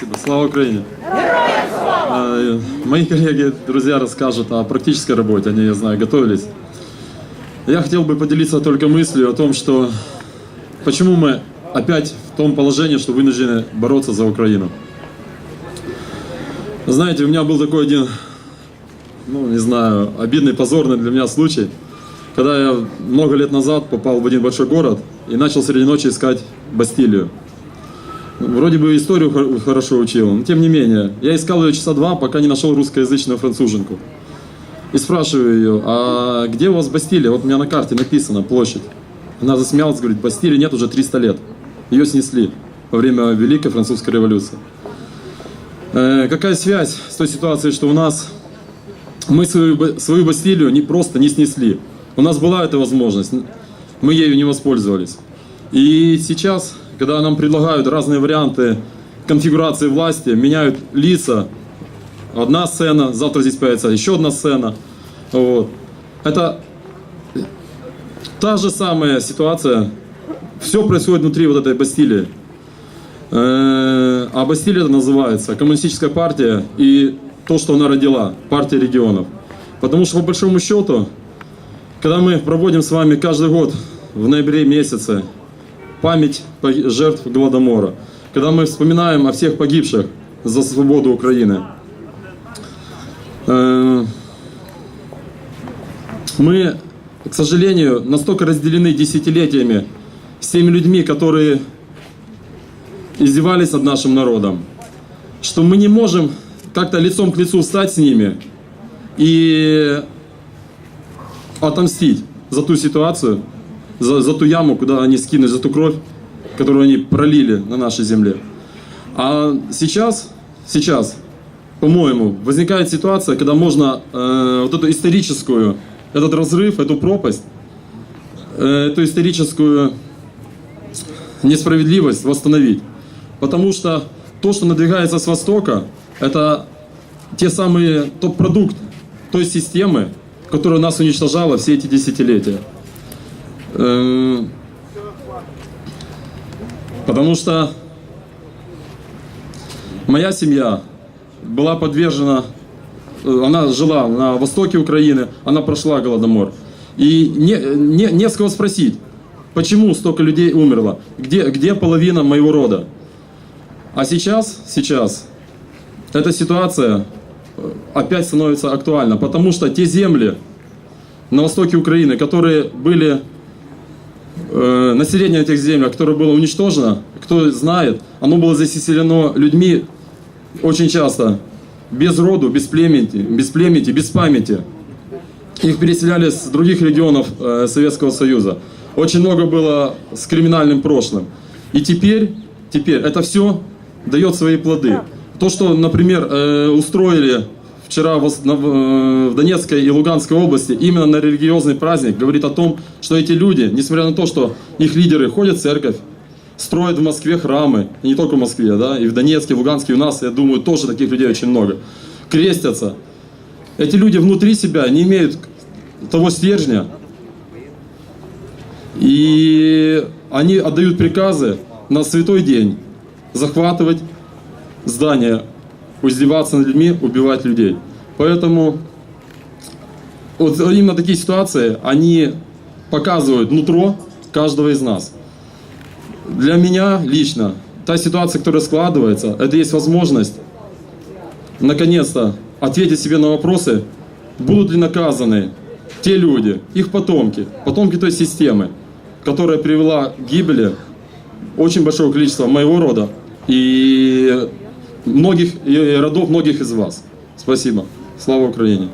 Спасибо. Слава Украине. Э, Мои коллеги, друзья расскажут о практической работе. Они, я знаю, готовились. Я хотел бы поделиться только мыслью о том, что почему мы опять в том положении, что вынуждены бороться за Украину. Знаете, у меня был такой один, ну, не знаю, обидный, позорный для меня случай, когда я много лет назад попал в один большой город и начал среди ночи искать Бастилию. Вроде бы историю хор- хорошо учил, но тем не менее. Я искал ее часа два, пока не нашел русскоязычную француженку. И спрашиваю ее, а где у вас Бастилия? Вот у меня на карте написано площадь. Она засмеялась, говорит, Бастилии нет уже 300 лет. Ее снесли во время Великой Французской революции. Э, какая связь с той ситуацией, что у нас мы свою, свою Бастилию не просто не снесли. У нас была эта возможность, мы ею не воспользовались. И сейчас, когда нам предлагают разные варианты конфигурации власти, меняют лица, одна сцена, завтра здесь появится еще одна сцена. Вот. Это та же самая ситуация. Все происходит внутри вот этой Бастилии. Э, А Бастилия это называется Коммунистическая партия и то, что она родила, партия регионов. Потому что по большому счету, когда мы проводим с вами каждый год в ноябре месяце память жертв Голодомора, когда мы вспоминаем о всех погибших за свободу Украины, э, мы, к сожалению, настолько разделены десятилетиями с теми людьми, которые издевались над нашим народом, что мы не можем как-то лицом к лицу встать с ними и отомстить за ту ситуацию, за, за ту яму, куда они скинули, за ту кровь, которую они пролили на нашей земле. А сейчас, сейчас, по-моему, возникает ситуация, когда можно э, вот эту историческую, этот разрыв, эту пропасть, э, эту историческую несправедливость восстановить. Потому что то, что надвигается с Востока, это те самые, тот продукт той системы, которая нас уничтожала все эти десятилетия. Эм, Потому что моя семья была подвержена, э, она жила на востоке Украины, она прошла Голодомор. И не, не, не с кого спросить, почему столько людей умерло, где, где половина моего рода. А сейчас, сейчас, эта ситуация э, опять становится актуальна, потому что те земли на востоке Украины, которые были, э, население этих земель, которое было уничтожено, кто знает, оно было заселено людьми очень часто без роду, без племени, без племени, без памяти. Их переселяли с других регионов э, Советского Союза. Очень много было с криминальным прошлым. И теперь, теперь это все дает свои плоды. То, что, например, э, устроили вчера э, в Донецкой и Луганской области именно на религиозный праздник, говорит о том, что эти люди, несмотря на то, что их лидеры ходят в церковь, строят в Москве храмы, и не только в Москве, да, и в Донецке, в Луганске, у нас, я думаю, тоже таких людей очень много, крестятся. Эти люди внутри себя не имеют того стержня, и они отдают приказы на святой день захватывать здания, издеваться над людьми, убивать людей. Поэтому вот именно такие ситуации, они показывают нутро каждого из нас. Для меня лично та ситуация, которая складывается, это есть возможность наконец-то ответить себе на вопросы, будут ли наказаны те люди, их потомки, потомки той системы, которая привела к гибели очень большого количества моего рода и многих и родов многих из вас. Спасибо. Слава Украине!